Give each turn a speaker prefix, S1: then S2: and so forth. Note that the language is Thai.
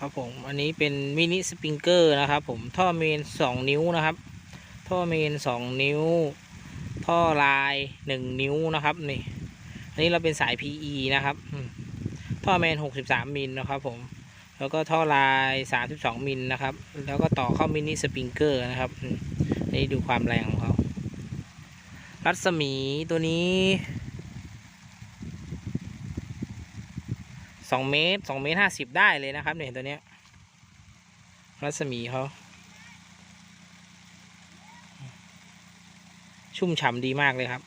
S1: ครับผมอันนี้เป็นมินิสปริงเกอร์นะครับผมท่อเมนสองนิ้วนะครับ ท่อเมนสองนิ้ว ท่อลายหนึ่งนิ้วนะครับนี่อันนี้เราเป็นสาย PE นะครับท่อเมนหกสิบสามมิลนะครับผมแล้วก็ท่อลายสามิบสองมิลนะครับ แล้วก็ต่อเข้ามินิสปริงเกอร์นะครับนี่ดูความแรงของเขารัศมีตัวนี้ สองเมตรสองเมตรห้าสิบได้เลยนะครับเนี่ยตัวเนี้ยรัศมีเขาชุ่มฉ่ำดีมากเลยครับ